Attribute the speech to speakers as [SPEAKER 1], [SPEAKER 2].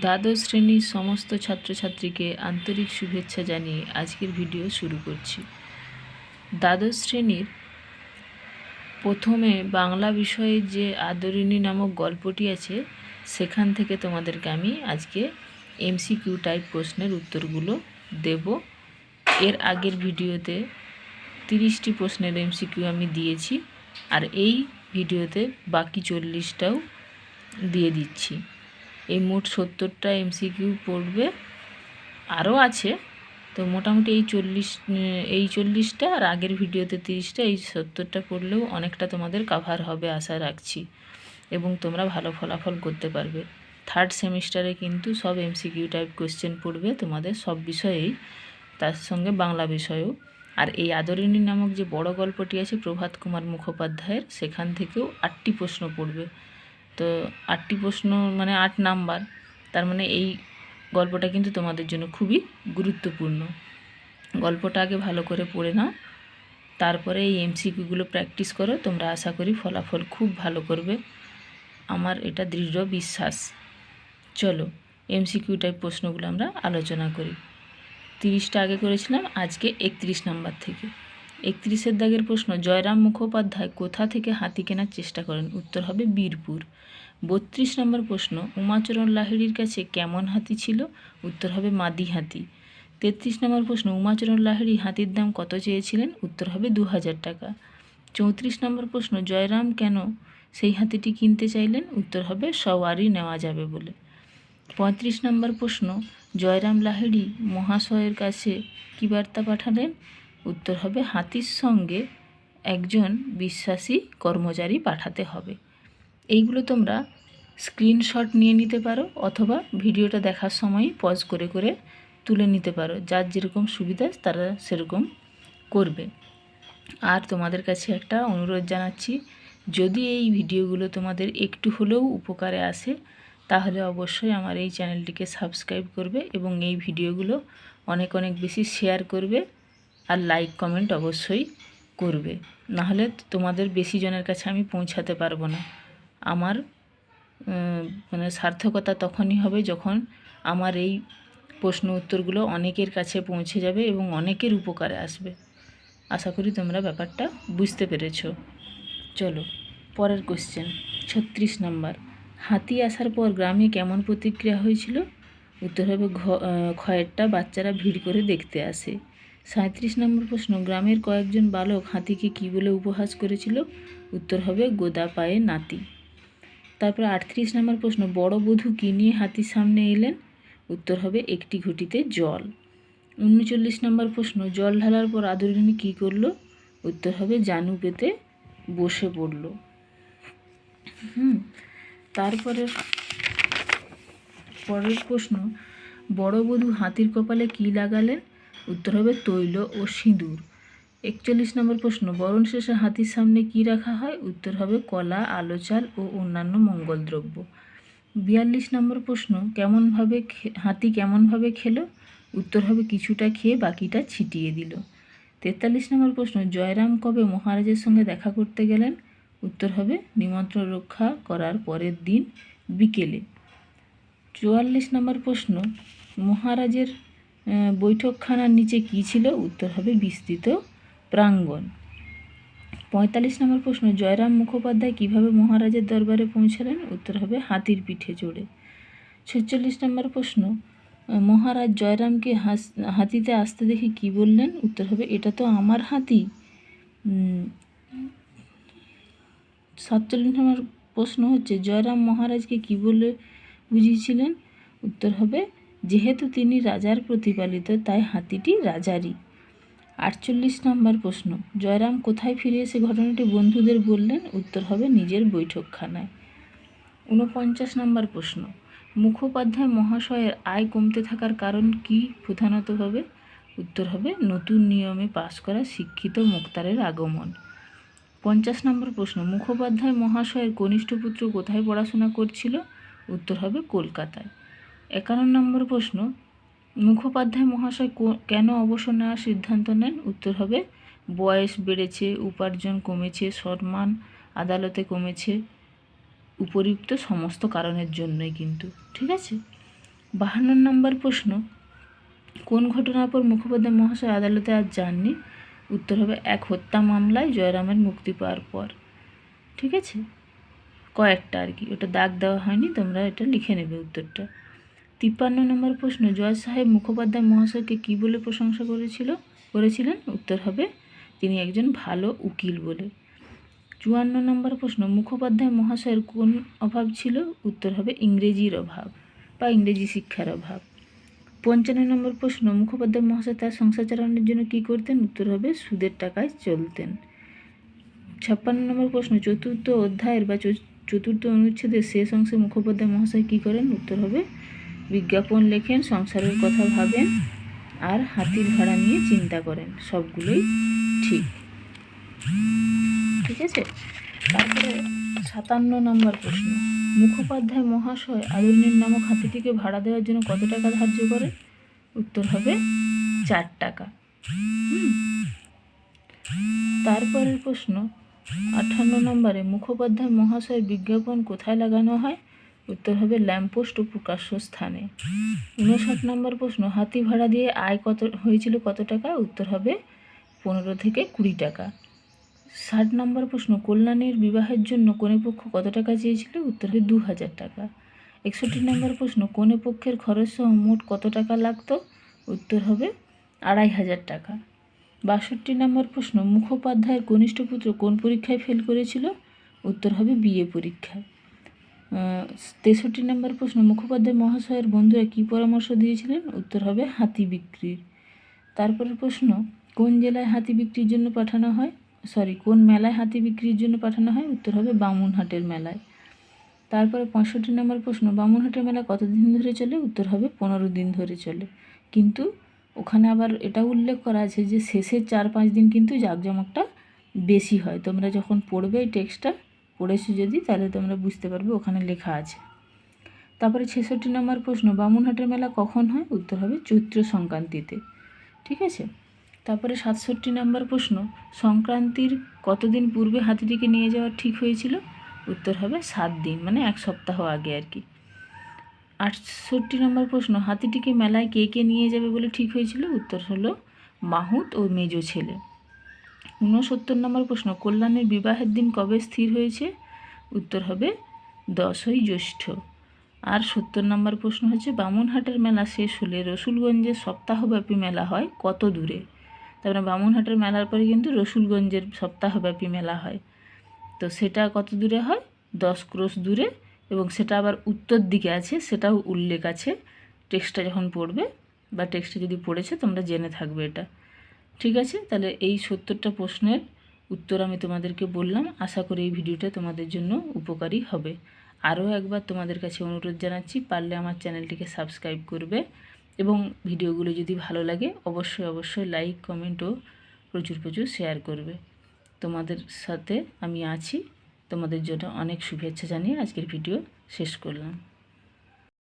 [SPEAKER 1] দ্বাদশ শ্রেণির সমস্ত ছাত্রছাত্রীকে আন্তরিক শুভেচ্ছা জানিয়ে আজকের ভিডিও শুরু করছি। দ্বাদশ শ্রেণির প্রথমে বাংলা বিষয়ে যে আদরিণী নামক গল্পটি আছে, সেখান থেকে তোমাদেরকে আমি আজকে এমসিকিউ টাইপ প্রশ্নের উত্তরগুলো দেব। এর আগের ভিডিওতে তিরিশটি প্রশ্নের এমসিকিউ আমি দিয়েছি, আর এই ভিডিওতে বাকি চল্লিশটাও দিয়ে দিচ্ছি। এই মোট সত্তরটা এমসিকিউ পড়বে। আরও আছে। তো মোটামুটি এই চল্লিশ, এই চল্লিশটা আর আগের ভিডিওতে তিরিশটা, এই সত্তরটা পড়লেও অনেকটা তোমাদের কাভার হবে আশা রাখছি। এবং তোমরা ভালো ফলাফল করতে পারবে। থার্ড সেমিস্টারে কিন্তু সব এমসিকিউ টাইপ কোয়েশ্চেন পড়বে। তোমাদের সব বিষয়েই, তার সঙ্গে বাংলা বিষয়েও। আর এই আদরিণী নামক যে বড় গল্পটি আছে, প্রভাত কুমার মুখোপাধ্যায়ের, সেখান থেকেও আটটি প্রশ্ন পড়বে। তো আটটি প্রশ্ন মানে আট নাম্বার। তার মানে এই গল্পটা কিন্তু তোমাদের জন্য খুবই গুরুত্বপূর্ণ। গল্পটা আগে ভালো করে পড়ে নাও, তারপরে এই এমসিকিউগুলো প্র্যাকটিস করো, তোমরা আশা করি ফলাফল খুব ভালো করবে। আমার এটা দৃঢ় বিশ্বাস। চলো, এমসিকিউ টাইপ প্রশ্নগুলো আমরা আলোচনা করি। তিরিশটা আগে করেছিলাম, আজকে একত্রিশ নাম্বার থেকে। একত্রিশের দাগের প্রশ্ন, জয়রাম মুখোপাধ্যায় কোথা থেকে হাতি কেনার চেষ্টা করেন? উত্তর হবে বীরপুর। বত্রিশ নম্বর প্রশ্ন, উমাচরণ লাহিড়ির কাছে কেমন হাতি ছিল? উত্তর হবে মাদি হাতি। তেত্রিশ নম্বর প্রশ্ন, উমাচরণ লাহিড়ি হাতির দাম কত চেয়েছিলেন? উত্তর হবে দু হাজার টাকা। চৌত্রিশ নম্বর প্রশ্ন, জয়রাম কেন সেই হাতিটি কিনতে চাইলেন? উত্তর হবে সওয়ারি নেওয়া যাবে বলে। পঁয়ত্রিশ নম্বর প্রশ্ন, জয়রাম লাহিড়ি মহাশয়ের কাছে কী বার্তা পাঠালেন? উত্তর হবে, হাতির সঙ্গে একজন বিশ্বাসী কর্মচারী পাঠাতে হবে। এইগুলো তোমরা স্ক্রিনশট নিয়ে নিতে পারো অথবা ভিডিওটা দেখার সময় পজ করে করে তুলে নিতে পারো। যার যেরকম সুবিধা, তারা সেরকম করবে। আর তোমাদের কাছে একটা অনুরোধ জানাচ্ছি, যদি এই ভিডিওগুলো তোমাদের একটু হলেও উপকারে আসে, তাহলে অবশ্যই আমার এই চ্যানেলটিকে সাবস্ক্রাইব করবে এবং এই ভিডিওগুলো অনেক অনেক বেশি শেয়ার করবে। আর লাইক কমেন্ট অবশ্যই করবে। নাহলে তোমাদের বেশি জনের কাছে আমি পৌঁছাতে পারব না। আমার মানে সার্থকতা তখনই হবে যখন আমার এই প্রশ্ন উত্তরগুলো অনেকের কাছে পৌঁছে যাবে এবং অনেকের উপকারে আসবে। আশা করি তোমরা ব্যাপারটা বুঝতে পেরেছ। চলো, পরের কোশ্চেন ছত্রিশ নাম্বার। হাতি আসার পর গ্রামে কেমন প্রতিক্রিয়া হয়েছিল? উত্তর হবে খয়েরটা বাচ্চারা ভিড় করে দেখতে আসে। সাঁত্রিশ নম্বর প্রশ্ন, গ্রামের কয়েকজন বালক হাতিকে কী বলে উপহাস করেছিল? উত্তর হবে, গোদা পায়ে নাতি। তারপরে আটত্রিশ নম্বর প্রশ্ন, বড় বধূ কী নিয়ে হাতির সামনে এলেন? উত্তর হবে, একটি ঘটিতে জল। উনচল্লিশ নম্বর প্রশ্ন, জল ঢালার পর আদরিনী কী করল? উত্তর হবে, জানু পেতে বসে পড়ল। হুম, তারপরে পরের প্রশ্ন, বড় বধূ হাতির কপালে কী লাগালেন? উত্তর হবে তৈল ও সিঁদুর। একচল্লিশ নম্বর প্রশ্ন, বরণ শেষে হাতির সামনে কি রাখা হয়? উত্তর হবে কলা, আলো, চাল ও অন্যান্য মঙ্গলদ্রব্য বিয়াল্লিশ নম্বর প্রশ্ন, কেমনভাবে হাতি কেমনভাবে খেলো? উত্তর হবে কিছুটা খেয়ে বাকিটা ছিটিয়ে দিল। তেতাল্লিশ নম্বর প্রশ্ন, জয়রাম কবে মহারাজের সঙ্গে দেখা করতে গেলেন? উত্তর হবে নিমন্ত্রণ রক্ষা করার পরের দিন বিকেলে। চুয়াল্লিশ নম্বর প্রশ্ন, মহারাজের বৈঠকখানার নিচে কী ছিল? উত্তর হবে বিস্তৃত প্রাঙ্গণ। পঁয়তাল্লিশ নম্বর প্রশ্ন, জয়রাম মুখোপাধ্যায় কীভাবে মহারাজের দরবারে পৌঁছালেন? উত্তর হবে হাতির পিঠে চড়ে। ছেচল্লিশ নম্বর প্রশ্ন মহারাজ জয়রামকে হাস, হাতিতে আসতে দেখে কি বললেন? উত্তর হবে, এটা তো আমার হাতি। সাতচল্লিশ নম্বর প্রশ্ন হচ্ছে, জয়রাম মহারাজকে কি বলে বুঝিয়েছিলেন? উত্তর হবে যেহেতু তিনি রাজার প্রতিপালিত, তাই হাতিটি রাজারই। আটচল্লিশ নম্বর প্রশ্ন, জয়রাম কোথায় ফিরে এসে ঘটনাটি বন্ধুদের বললেন? উত্তর হবে নিজের বৈঠকখানায়। ঊনপঞ্চাশ নম্বর প্রশ্ন, মুখোপাধ্যায় মহাশয়ের আয় কমতে থাকার কারণ কি প্রধানতভাবে উত্তর হবে নতুন নিয়মে পাশ করা শিক্ষিত মুক্তারের আগমন। পঞ্চাশ নম্বর প্রশ্ন, মুখোপাধ্যায় মহাশয়ের কনিষ্ঠ পুত্র কোথায় পড়াশোনা করছিল? উত্তর হবে কলকাতায়। একান্ন নম্বর প্রশ্ন, মুখোপাধ্যায় মহাশয় কেন অবসর নেওয়ার সিদ্ধান্ত নেন? উত্তর হবে, বয়স বেড়েছে, উপার্জন কমেছে, সম্মান আদালতে কমেছে উপরিউক্ত সমস্ত কারণের জন্যই কিন্তু, ঠিক আছে? বাহান্ন নম্বর প্রশ্ন, কোন ঘটনার পর মুখোপাধ্যায় মহাশয় আদালতে আজ যাননি? উত্তর হবে, এক হত্যা মামলায় জয়রামের মুক্তি পাওয়ার পর, ঠিক আছে? কয়েকটা আর কি, ওটা দাগ দেওয়া হয়নি, তোমরা এটা লিখে নেবে উত্তরটা। তিপ্পান্ন নম্বর প্রশ্ন জয় সাহেব মুখোপাধ্যায় মহাশয়কে কী বলে প্রশংসা করেছিল? করেছিলেন? উত্তর হবে, তিনি একজন ভালো উকিল বলে। চুয়ান্ন নম্বর প্রশ্ন, মুখোপাধ্যায় মহাশয়ের কোন অভাব ছিল? উত্তর হবে, ইংরেজির অভাব বা ইংরেজি শিক্ষার অভাব। পঞ্চান্ন নম্বর প্রশ্ন, মুখোপাধ্যায় মহাশয় তার সংসার চালানোর জন্য কী করতেন? উত্তর হবে, সুদের টাকায় চলতেন। ছাপ্পান্ন নম্বর প্রশ্ন, চতুর্থ অধ্যায়ের বা চতুর্থ অনুচ্ছেদের শেষ অংশে মুখোপাধ্যায় মহাশয় কী করেন? উত্তর হবে বিজ্ঞাপন লেখেন, সংসারের কথা ভাবেন আর হাতির ভাড়া নিয়ে চিন্তা করেন। সবগুলোই ঠিক। ঠিক আছে? তারপরে সাতান্ন নম্বর প্রশ্ন। মুখোপাধ্যায় মহাশয় আদরণীর নামক হাতিটিকে ভাড়া দেওয়ার জন্য কত টাকা ধার্য করে? উত্তর হবে, চার টাকা। তারপরের প্রশ্ন, আঠান্ন নম্বরে মুখোপাধ্যায় মহাশয় বিজ্ঞাপন কোথায় লাগানো হয়? উত্তর হবে ল্যাম্পপোস্ট ও প্রকাশ্য স্থানে। উনষাট নম্বর প্রশ্ন, হাতি ভাড়া দিয়ে আয় কত, হয়েছিল কত টাকা? উত্তর হবে পনেরো থেকে কুড়ি টাকা। ষাট নম্বর প্রশ্ন, কল্যাণের বিবাহের জন্য কনে পক্ষ কত টাকা চেয়েছিল? উত্তর হবে দু হাজার টাকা। একষট্টি নম্বর প্রশ্ন, কনে পক্ষের খরচ সহ মোট কত টাকা লাগতো? উত্তর হবে আড়াই হাজার টাকা। বাষট্টি নম্বর প্রশ্ন, মুখোপাধ্যায়ের কনিষ্ঠ পুত্র কোন পরীক্ষায় ফেল করেছিল? উত্তর হবে বিএ পরীক্ষায়। তেষট্টি নম্বর প্রশ্ন, মুখোপাধ্যায় মহাশয়ের বন্ধুরা কী পরামর্শ দিয়েছিলেন? উত্তর হবে, হাতি বিক্রির। তারপরের প্রশ্ন, কোন জেলায় হাতি বিক্রির জন্য পাঠানো হয়? সরি, কোন মেলায় হাতি বিক্রির জন্য পাঠানো হয়? উত্তর হবে, বামুনহাটের মেলায়। তারপরে পঁয়ষট্টি নম্বর প্রশ্ন, বামুনহাটের মেলা কতদিন ধরে চলে? উত্তর হবে, পনেরো দিন ধরে চলে। কিন্তু ওখানে আবার এটা উল্লেখ করা আছে যে শেষের চার পাঁচ দিন কিন্তু জাঁকজমকটা বেশি হয়। তোমরা যখন পড়বে এই টেক্সটটা পড়েছো যদি, তাহলে তোমরা বুঝতে পারবে ওখানে লেখা আছে। তারপরে ছেষট্টি নম্বর প্রশ্ন, বামুনহাটের মেলা কখন হয়? উত্তর হবে চৈত্র সংক্রান্তিতে। ঠিক আছে? তারপরে সাতষট্টি নম্বর প্রশ্ন, সংক্রান্তির কতদিন পূর্বে হাতিটিকে নিয়ে যাওয়া ঠিক হয়েছিল? উত্তর হবে সাত দিন মানে এক সপ্তাহ আগে আর কি। আটষট্টি নম্বর প্রশ্ন, হাতিটিকে মেলায় কে কে নিয়ে যাবে বলে ঠিক হয়েছিল? উত্তর হলো মাহুত ও মেজো ছেলে। ঊনসত্তর নম্বর প্রশ্ন, কল্যাণের বিবাহের দিন কবে স্থির হয়েছে? উত্তর হবে দশই জ্যৈষ্ঠ। আর সত্তর নম্বর প্রশ্ন হচ্ছে, বামুনহাটের মেলা শেষ হলে রসুলগঞ্জের সপ্তাহব্যাপী মেলা হয় কত দূরে? তারপরে বামুনহাটের মেলার পরে কিন্তু রসুলগঞ্জের সপ্তাহব্যাপী মেলা হয়। তো সেটা কত দূরে হয়? দশ ক্রোশ দূরে। এবং সেটা আবার উত্তর দিকে আছে, সেটাও উল্লেখ আছে। টেক্সটটা যখন পড়বে বা টেক্সটটা যদি পড়েছে, তোমরা জেনে থাকবে এটা। ঠিক আছে? তাহলে এই সত্তরটা প্রশ্নের উত্তর আমি তোমাদেরকে বললাম। আশা করি এই ভিডিওটা তোমাদের জন্য উপকারী হবে। আরও একবার তোমাদের কাছে অনুরোধ জানাচ্ছি, পারলে আমার চ্যানেলটিকে সাবস্ক্রাইব করবে এবং ভিডিওগুলো যদি ভালো লাগে, অবশ্যই অবশ্যই লাইক, কমেন্ট ও প্রচুর প্রচুর শেয়ার করবে। তোমাদের সাথে আমি আছি। তোমাদের জন্য অনেক শুভেচ্ছা জানিয়ে আজকের ভিডিও শেষ করলাম।